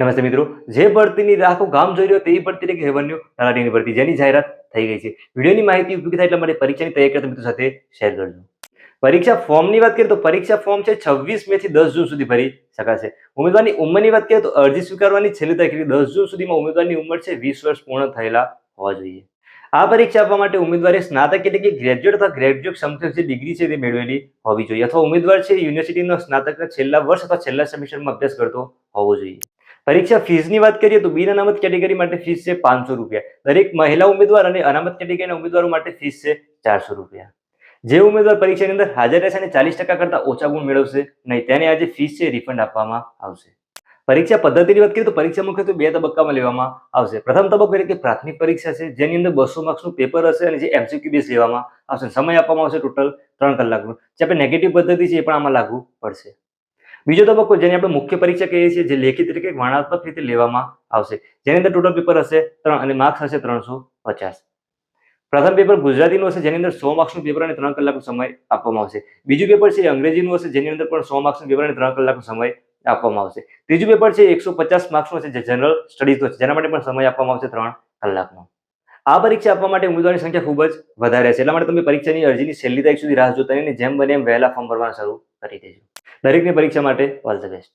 નમસ્તે મિત્રો, જે ભરતીની રાખો ગામ જોઈ રહ્યો તેવી ભરતી કે રેવન્યુ તલાટીની ભરતી જેની જાહેરાત થઈ ગઈ છે. વિડીયોની માહિતી ઉપયોગી થાય એટલા માટે પરીક્ષાની તૈયારી કરતા મિત્રો સાથે શેર કરજો. પરીક્ષા ફોર્મની વાત કરીએ તો પરીક્ષા ફોર્મ છે છવ્વીસ મે થી દસ જૂન સુધી ભરી શકાશે. ઉમેદવારની ઉંમરની વાત કરીએ તો અરજી સ્વીકારવાની છેલ્લી તારીખ દસ જૂન સુધીમાં ઉમેદવારની ઉંમર છે વીસ વર્ષ પૂર્ણ થયેલા હોવા જોઈએ. આ પરીક્ષા આપવા માટે ઉમેદવારે સ્નાતક એટલે કે ગ્રેજ્યુએટ અથવા ગ્રેજ્યુએટ સમકક્ષ જે ડિગ્રી છે તે મેળવેલી હોવી જોઈએ. અથવા ઉમેદવાર છે યુનિવર્સિટીનો સ્નાતકના છેલ્લા વર્ષ અથવા છેલ્લા સેમિસ્ટરમાં અભ્યાસ કરતો હોવો જોઈએ. પરીક્ષા ફીસની વાત કરીએ તો બિન અનામત કેટેગરી માટે ફીસ છે પાંચસો રૂપિયા. દરેક મહિલા ઉમેદવાર અને અનામત કેટેગરીના ઉમેદવારો માટે ફીસ છે ચારસો રૂપિયા. જે ઉમેદવાર પરીક્ષાની અંદર હાજર રહેશે અને ચાલીસ ટકા કરતાં ઓછા ગુણ મેળવશે નહીં, તેને આજે ફીસ છે રિફંડ આપવામાં આવશે. પરીક્ષા પદ્ધતિની વાત કરીએ તો પરીક્ષા મુખ્યત્વે બે તબક્કામાં લેવામાં આવશે. પ્રથમ તબક્કો એટલે કે પ્રાથમિક પરીક્ષા છે, જેની અંદર બસો માર્ક્સનું પેપર હશે અને જે એમસીક્યુ બેઝ લેવામાં આવશે સમય આપવામાં આવશે ટોટલ ત્રણ કલાકનો. જે આપણે નેગેટિવ પદ્ધતિ છે એ પણ આમાં લાગુ પડશે. બીજો તબક્કો જેને આપણે મુખ્ય પરીક્ષા કહીએ છીએ, જે લેખિત તરીકે વર્ણાત્મક રીતે લેવામાં આવશે. જેની અંદર ટોટલ પેપર હશે ત્રણ અને માર્ક્સ હશે ત્રણસો પચાસ. પ્રથમ પેપર ગુજરાતીનું હશે, જેની અંદર સો માર્ક્સનું પેપર અને ત્રણ કલાકનો સમય આપવામાં આવશે. બીજું પેપર છે અંગ્રેજીનું હશે, જેની અંદર પણ સો માર્ક્સનું પેપર અને ત્રણ કલાકનો સમય આપવામાં આવશે. ત્રીજું પેપર છે એકસો પચાસ માર્ક્સનું છે જે જનરલ સ્ટડીઝનું છે જેના માટે પણ સમય આપવામાં આવશે ત્રણ કલાકનો. આ પરીક્ષા આપવા માટે ઉમેદવારની સંખ્યા ખૂબ જ વધારે છે. એટલા માટે તમે પરીક્ષાની અરજીની છેલ્લી તારીખ સુધી રાહ જોતા જેમ બને એમ વહેલા ફોર્મ ભરવાનું શરૂ કરી દેજો. દરેકની પરીક્ષા માટે ઓલ ધ બેસ્ટ